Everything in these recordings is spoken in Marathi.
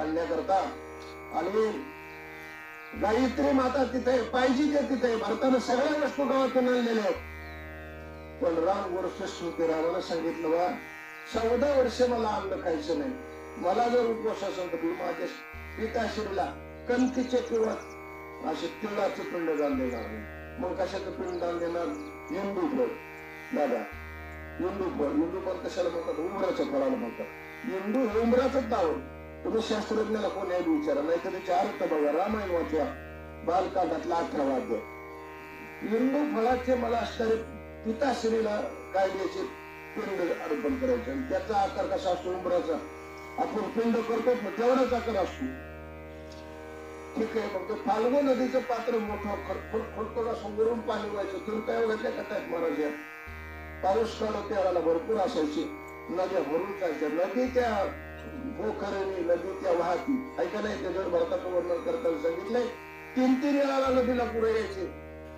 घालण्याकरता. आणि गायत्री माता तिथे पाहिजे ते तिथे भारतानं सगळ्या वस्तू गावातून आणलेल्या आहेत. पण राम गोरश्रेष्ठ श्रुती रामाला सांगितलं बा चौदा वर्ष मला अन्न खायचं नाही. मला जर उपवास असेल तर माझ्या पिताश्रीला कंतीचे किंवा असे तिळाचं पिंड दान देणार मग कशाचं पिंड दान देणार? हिंदू फळ दादा हिंदू फळ हिंदू फळ कशाला म्हणतात? उमराच्या फळाला म्हणतात. हिंदू हे उमराचंच नाव तुम्ही शास्त्रज्ञाला कोणी आहे विचारा नाही तर त्याचे अर्थ बघा रामायण वाचवा बालकांडातला अठरा वाद्य. हिंदू फळाचे मला असणारे पिताश्रीला काय द्यायचे पिंड अर्पण करायचे. आणि त्याचा आकार कसा असतो उंबराचा? आपण पिंड करतो मग तेवढाच आकार असतो. ठीक आहे मग ते नदीचं पात्र मोठं खडखड असं वरून पाणी व्हायचं. तर काय एवढ्या कटात महाराज या. पाऊस काळ त्याला भरपूर असायची. नद्या भरून जायच्या. नदीच्या पोखरणी नदी त्या वाहती. ऐका नाही त्याच्यावर भरताचं वर्णन करताना सांगितलंय. तीन तीन वेळाला नदीला पुढे यायचे.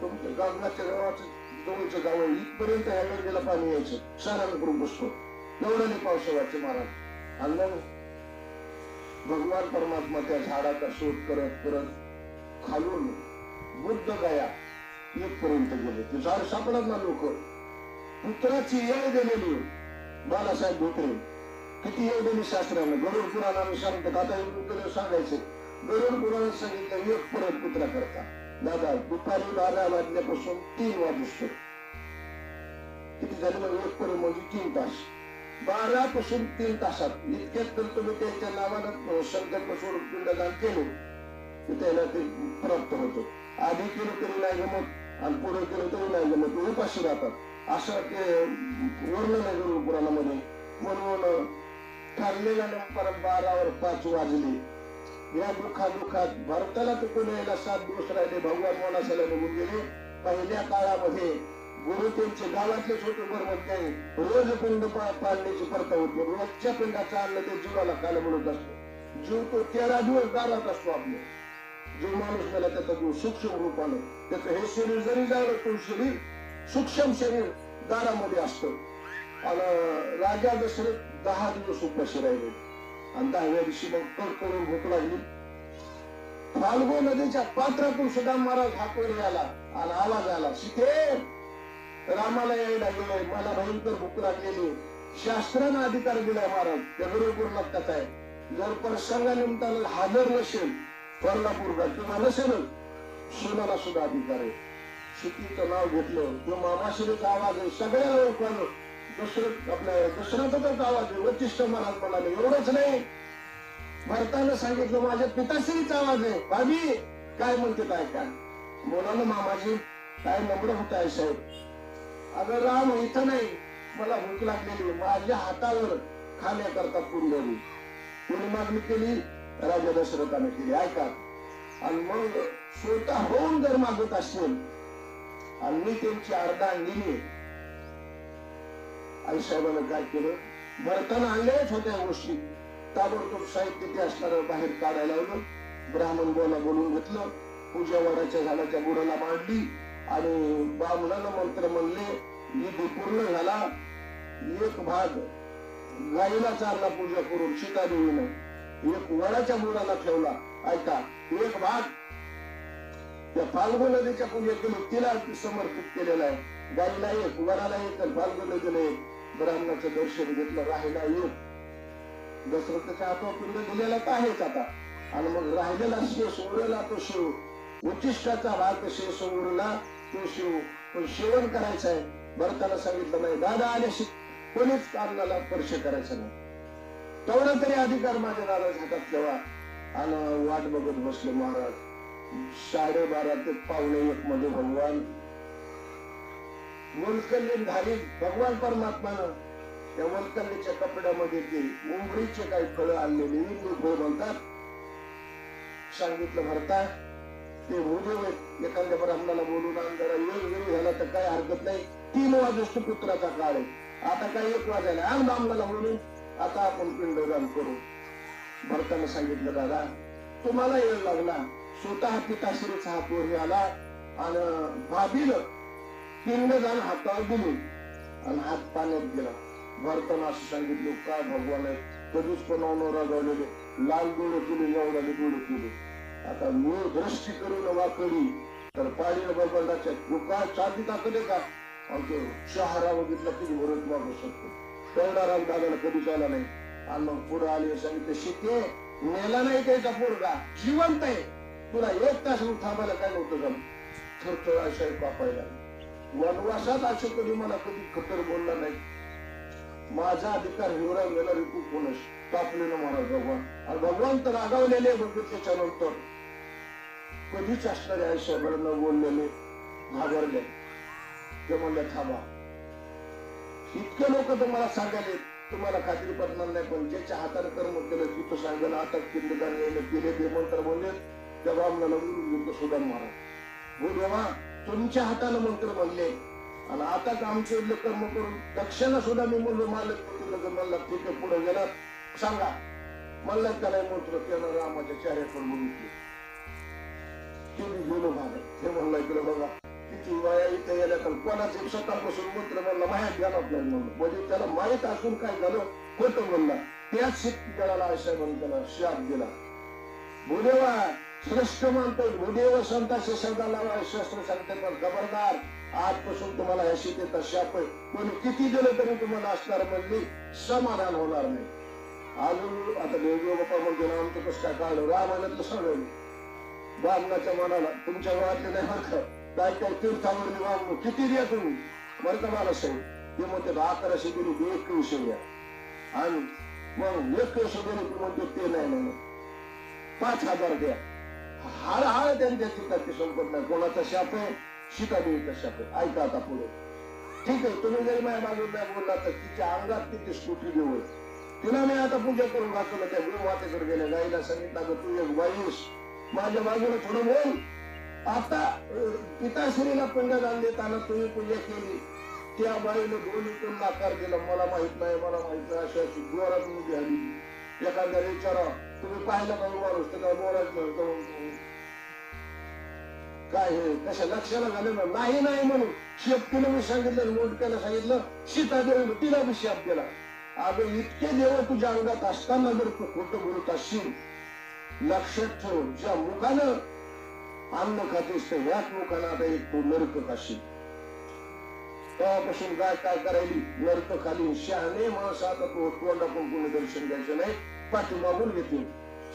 तुमच्या गावच्या गावाचं जवळचं गाव आहे. इथपर्यंत ह्या नदीला पाणी यायचं. सारण करून बसतो एवढं नाही पावसाळ्याचे महाराज. आणि भगवान परमात्मा त्या झाडाचा शोध करत करत खालून बुद्ध गया इथपर्यंत गेले. ते झाड सापडत ना लोक. पुत्राची येळ दिलेली बालासाहेब धोत्रे. किती येळ दिली शास्त्रानं गरुड पुराणाने सांगतात आता एवढं सांगायचे. गरुड पुराणात सांगितलं एक परत कुत्रा करता. दादा दुपारी बारा वाजल्यापासून तीन वाजतो किती झाले मग एक परत म्हणजे तीन तास. बारा पासून तीन तासात. इतक्यात तर तुम्ही त्यांच्या नावानं संकल्प सोडून पिंडदान केलं. की त्याला ते प्राप्त होतो. आधी केलं तरी नाही जमत आणि पुढे केलं तरी नाही जमत. ते उपाशी राहतात. असं ते वर्णन आहे गरुड पुराणामध्ये. म्हणून ठरलेल्या नंबर बारावर पाच वाजले. या दुखा दुःखात भारताला तर यायला सात दिवस राहिले. भगवान मोनासाला निघून गेले. पहिल्या काळामध्ये गुरु त्यांचे गावातले छोटे बरोबर काही रोज पिंड पाडण्याची पाळण्याची प्रथा होती. रोजच्या पिंडाचा अन्न ते जीवाला खायला मिळत असतो. जीव तो तेरा दिवस दारात असतो आपले जीव माणूस गेला त्याचा जीव सूक्ष्म आलं. त्याचं हे शरीर जरी झालं तो शरीर सूक्ष्म शरीर दारामध्ये असतं. आणि राजा दशरथ दहा दिवस उपाशी राहिले. आणि दहाव्या दिवशी मग कडकडून भूक लागली. फाल्गो नदीच्या पात्रातून सुद्धा महाराज हातवर आला आणि आवाज आला शिथे रामाला यायला गेलोय मला भयंकर भूक लागलेली. शास्त्रानं अधिकार दिलाय महाराज. त्या बरोबर लक्षात आहे. जर प्रसंगानिमित्तानं हजर नसेल कोल्हापूरला किंवा नसेलच सुनाला सुद्धा अधिकार आहे. सीतेचं नाव घेतलं. किंवा मामाशिरीचा आवाज सगळ्या लोकांना दशरथ आपल्या दशरथाचाच आवाज आहे वचिष्ठ महाराज म्हणाले एवढंच नाही. भरतानं सांगितलं माझ्या पिताश्रीचा आवाज आहे. भाभी काय म्हणते काय काय? बोला ना मामाजी काय नम्र होत आहे साहेब. अगं राम इथं नाही. मला भूक लागलेली माझ्या हातावर खाण्याकरता पुरलेली कोणी मागणी केली राजा दशरथाने केली. ऐका. आणि मग स्वतः होऊन जर मागत असेल आणि मी त्यांची अर्धा दिली आईसाहेबानं काय केलं. भरताना आणल्याच होत्या गोष्टी. ताबडतोब साहित्य ते असणार बाहेर काढायला लावलं. ब्राह्मण बोला बोलून घेतलं. पूजा वडाच्या झाडाच्या गुडाला मांडली. आणि बामणानं मंत्र म्हणले निधी पूर्ण झाला. एक भाग गाईला चारला पूजा करून सीतादेवीनं एक वडाच्या गुडाला ठेवला. ऐका एक भाग. त्या फाल्गु नदीच्या पूजेत गेलो तिला समर्पित केलेला आहे. गाईला एक वराला एक आणि नदीला एक. ब्राह्मणाचं दर्शन घेतलं राहिला येत दशरथाच्या आत्मपिंड दिलेला तर आहेच आता. आणि मग राहिलेला शिव उरला तो शिव. उच्चिष्टाचा भाग शिव सोडला तो शिव. पण सेवन करायचं आहे. भरताला सांगितलं नाही दादा आल्याशी कोणीच अन्नाला स्पर्श करायचा नाही. तेवढा तरी अधिकार माझ्या दादाच्या हातात ठेवा. आणि वाट बघत बसले महाराज. साडेबारा ते पावणे एक मध्ये भगवान वल्कल्लीन धारी भगवान परमात्मानं त्या वल्कल्लीच्या कपड्यामध्ये ते उंबरीचे काही फळं आणलेले हिंदू फळ म्हणतात. सांगितलं भरता ते भूदेव एखाद्या ब्राह्मणाला बोलून आण जरा योग झाला तर काय हरकत नाही. तीन वाजता पुत्राचा काळ आहे. आता काय एक वाजायला आण ब्राह्मणाला बोलून. आता आपण पिंडदान करू. भरतानं सांगितलं दादा तुम्हाला येळ लागला. स्वतः पिताश्रीचा हा पोरी आला आणि भाभीनं पिंडदान हातावर दिली आणि हात पाण्यात गेला. भरताना असं सांगितलं काय भगवान आहे? कधीच कोणावर रागवलेले लाल डोळे केले एवढाले डोळे केले. आता मी दृष्टी करून वाकडी तर पाणी बळबंडाच्या काय चांदी दाखवले का? आमचं शहारा बघितला किती भरत मागू शकतो. तेवढा राग दादाला कधीच आला नाही. आणि मग पुढे आले सांगितलं शिके मेला नाही त्याचा पोरगा? जिवंत आहे. तुला एक तास थांबायला काय नव्हतं का थरथर आशय कापायला वनवासात असं कधी मला कधी खतर बोलला नाही. माझा अधिकार हिवरा गेला रे कोणस? कापले ना भगवान. आणि भगवान तर रागावलेले बघितल्याच्या त्याच्यानंतर. कधीच असणारे आहे न बोललेले घाबरले. ते म्हणले थांबा. इतके लोक तर मला सांगायले तुम्हाला खात्री पडणार नाही पण ज्याच्या हाताने कर्म केलं तिथं सांगायला आता पिंडदान यायला केले ते मंत्र म्हणले त्या ब्राह्मणाला बोलून घेतो सुदान महाराज हो देवा. तुमच्या हाताने मंत्र म्हणले. आणि आता का आमचे कर्म करून दक्षिणा सुद्धा मी म्हणलो मालक तिथं म्हणला ठीक आहे पुढे गेला सांगा. मला त्याला मंत्र त्यानं रामाच्या चेहऱ्याकडे म्हणून ते गेलो मागे. हे म्हणलं इकडे बघा किती वया इथे गेल्या तर कोणाचे सकाळपासून मंत्र म्हणला माहीत गेला आपल्याला म्हणलं. म्हणजे त्याला माहीत असून काय झालं खोटं म्हणला. त्याच शेतकऱ्याला आशा म्हणून त्याला शाप दिला. भूदेवा श्रेष्ठ मानतो गुरुदेव संतांशी शब्दा लावा शस्त्र सांगते पण खबरदार आजपासून तुम्हाला ह्या शेतीचा शाप आहे पण किती दिलं तरी तुम्हाला असणार म्हणजे समाधान होणार नाही. अजून आता देवदेव बाप्पा म्हणतो ना आमचं कसं काय काढलं रामायणातलं सगळं बामणाच्या मनाला तुमच्या गावातले नाही बरं काय काय तीर्थावर बामण किती द्या तुम्ही? बरं का मला सांग ते म्हणते अकराशे दिली एक एकवीसशे द्या. आणि मग एकवीसशे दिली की म्हणते ते नाही नाही पाच हजार द्या. हाळ हाळ त्यांच्या चित्ताची संकट नाही कोणाचा शाप आहे? शिकादेवीचा शाप आहे. ऐका आता पुढे. ठीक आहे तुम्ही जरी माझ्या बाजूला नाही बोलला तर तिच्या अंगात तिची स्कूटी देऊ तिला मी आता पूजा करून दाखवलं त्या गुरुमातेकडे गेल्या. गाईला सांगितलं अगं तू एक वाईस माझ्या बाजूला थोडं बोल. आता पिताश्रीला पिंड देताना तुम्ही पूजा केली. त्या बाईनं दोन्हीतून नाकार दिला. मला माहीत नाही मला माहीत नाही. अशा अशी जोरात मुली आली. एखाद्या विचारा तुम्ही पाहिलं का माणूस त्याला बोलायचं काय हे? कशा लक्षाला झालं ना? नाही नाही म्हणून. शेपटीला मी सांगितलं मोठक्याला सांगितलं सीता देवी तिला मी शाप दिला. अगं इतके देव तुझ्या अंगात असताना जर तू खोटं बोलत असशील लक्षात ठेव ज्या मुखानं अन्न खातेस तर ह्याच मुखानं आता एक तू नरक खाशील तेव्हापासून काय काय करायली? नरक खाली शहाणे माणसं आता तू तोंडाकडून कोणी दर्शन द्यायचं नाही. पाठीमागून घेतील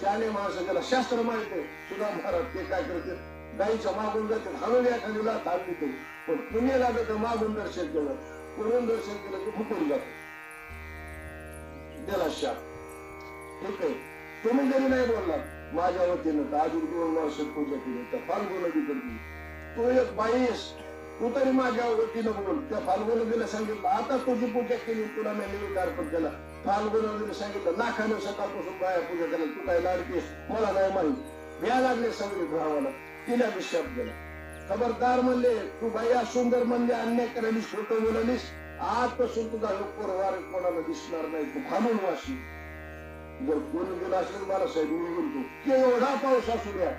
शहाणे माणसं शास्त्र माहिती आहे. महाराज ते काय करते गाईच्या मागून जाते हाणून खालीला थांबली देते. पण पुणे लागत मागून दर्शन केलं. पुढून दर्शन केलं की फुकून जातो. दिला शाप. ठीक आहे. तुम्ही जरी नाही बोलला माझ्या वतीनं तर अजून दोन वर्ष पूजा केली. तर फाल्गुन नदी करते तू एक बाईस. तू तरी माझ्या वतीनं बोल. त्या फाल्गुन नदीला सांगितलं आता तुझी पूजा केली तुला मी निवेद पण केला. फाल्गुन सांगितलं लाखाने सकाळपासून बाया पूजा केला तू काय लाडकीस? मला नाही माहीत. भ्या लागले सगळे भावाला. तिला विश्वास दिला खबरदार म्हणले तू बाया सुंदर म्हणले अन्याय करायलीस खोटं बोलालीस? आजपासून तुझा लोक वार कोणाला दिसणार नाही तू खालून वाशी. जर कोणी गेला असेल मला साहेब मी म्हणतो केवढा पाऊस असू द्या.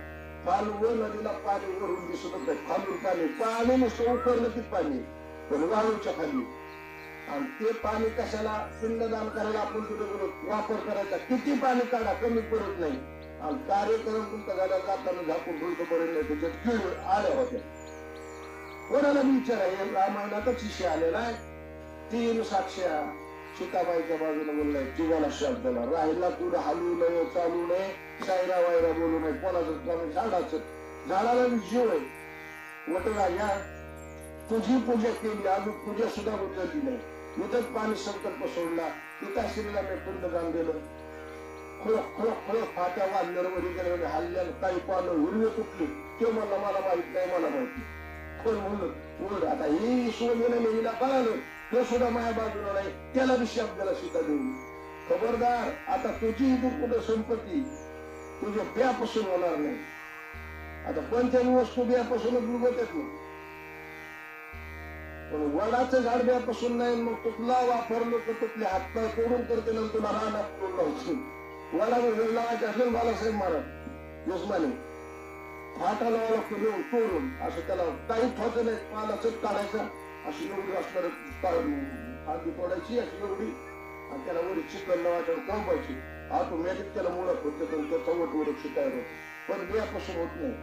फालवून नदीला पाणी वरून दिसत नाही खालून पाणी पाणी नुसतं उकरलं की पाणी. पण वाळूच्या खाली आणि ते पाणी कशाला पिंडदान करायला आपण कुठे वापर करायचा. किती पाणी काढा कमी पडत नाही. आणि कार्यक्रम तुमचा झाला जाताना झाकून ढुलकं पडेल नाही त्याच्यात किळ आल्या होत्या. कोणाला मी विचारा रामायणाचा शिष्य आलेला आहे. तीन साक्ष्या सीताबाईच्या बाजूला बोललाय जीवाला शब्दाला राहिला तू हलवू नये चालू नये सायरा वायरा बोलू नये. कोणाचं काम झाडाचं. झाडाला जीव आहे. वट या तुझी पूजा केली अजून पूजा सुद्धा उचलली नाही. इथंच पाणी संकल्प सोडला. पिताश्रीला मी पिंडदान दिलं. खळक खळक खळक फाट्या बांधल्यावर वरी हल्ल्याला हल्ल्यानं काही पानं हिरवे तुटली. ते म्हणलं मला माहीत नाही मला माहिती कोण म्हणलं? ओरड आता हे ईश्वर हिला कळालं. तो सुद्धा माझ्या बाजूला नाही. त्याला बी शब्दाला सीता देऊ खबरदार आता तुझी इथून कुठं संपत्ती? तुझ्या ब्यापासून होणार नाही. आता पंचायत वस्तू ब्यापासूनच उगवतात ना पण वडाचं झाड बियापासून नाही मग तुला वापरलं तर तुटले हातपाय तोडून करते ना तुला रानात तोड लावशील. वडा लावायचे असेल बालासाहेब महाराज यजमानी. फाटा लावा लागतो तोडून. असं त्याला काही ठोचं नाही पालाच काढायचा. अशी एवढी असणार फांदी तोडायची अशी एवढी. आणि त्याला वरी चिकन लावायच्यावर कोंबायची ऑटोमॅटिक त्याला मुळात होते तर त्याचा वट वृक्ष तयार होतो. पण बियापासून होत नाही.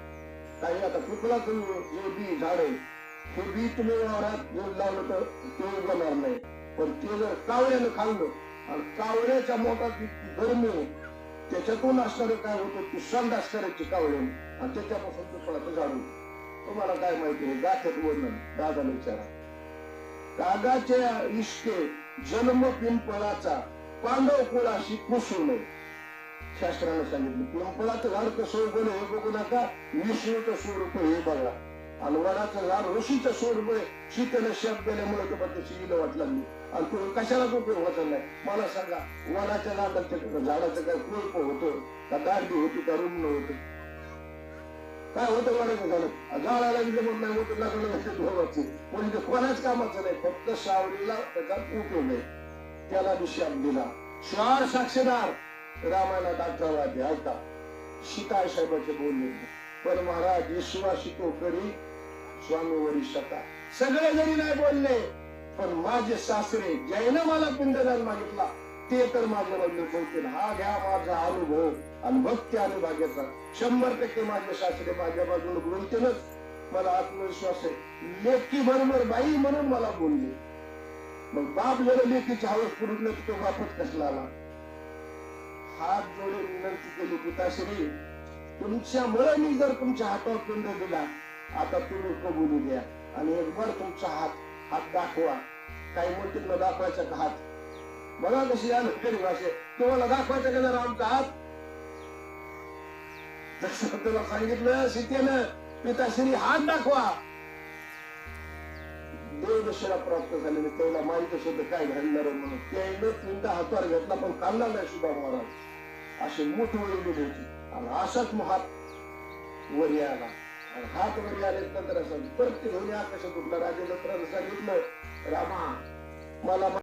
काही आता पिपळाचं जे बी झाड आहे हे तुम्ही वावरात जर लावलं तर ते उगवणार नाही. पण ते जर कावळ्यानं खाल्लं आणि कावळ्याच्या मोठात गरमी त्याच्यातून असणारं काय होतं? ती संड असणाऱ्याची कावळे. आणि त्याच्यापासून पिपळाचं झाड तुम्हाला काय माहिती आहे? गाठ्यात वर्णन दादाला विचारा. कागाच्या इष्टे जन्म पिंपळाचा पांडव कुळाशी कुसू नये. शास्त्रानं सांगितलं पिंपळाचं झाड कसं उगवलं हे बघू नका विष्णूचं स्वरूप हे बघा. आणि वडाचं झाड ऋषीचं स्वरूप आहे शीतनं शब्द दिल्यामुळे तो त्याची इलं वाट लागली. आणि तो कशालाच उपयोग होत नाही? मला सांगा वनाच्या झाडाचं झाडाचं काय कुळप होतं? का दांडी होती का रुग्ण होत? काय होतं वाढायचं झालं? झाडाला बी जमत नाही होतं लागलं धोवाची म्हणजे कोणाच कामाचं नाही फक्त सावलीला त्याचा उपयोग आहे. त्याला बी शाप दिला. चार साक्षीदार. रामायणात अठरा वाद्य ऐका. शिकाय साहेबाचे बोलले पण महाराज विश्वासी तो करी स्वामी वरिष्ठता सगळे जरी नाही बोलले पण माझे सासरे ज्याने मला पिंडदान मागितला ते तर माझ्या बाजूने बोलतील हा घ्या माझा अनुभव आणि भक्ती अनुभाग्याचा शंभर टक्के माझे सासरे माझ्या बाजूने बोलतीलच. मला आत्मविश्वास आहे. लेखी बरोबर बाई म्हणून मला बोलली. मग बाप जर लेखीची हवस पुरून नाही तो बापच कसला आला? हात जोडून विनंती केली पिताश्री तुमच्यामुळे मी जर तुमच्या हातावर पिंड दिला आता तुम्ही कबुली द्या आणि एक भर तुमचा हात हात दाखवा. काही म्हणतील ना दाखवायचा का हात? बघा कशी आलं लष्करी भाषे. तुम्हाला दाखवायचं का जरा आमचा हात? जसं तुला सांगितलं सीतेनं पिताश्री हात दाखवा. देवदशेला प्राप्त झालेले त्याला माहीत सुद्धा काय घडणार म्हणून. त्याने तीनदा हातावर घेतला पण काढला नाही सुद्धा महाराज. असे मोठ वळलेली होती. आणि असाच महात वर यायला आला. आणि हात वरी नंतर असं परत घेऊन आकाशात उठला राजेंद्र सांगितलं. रामा मला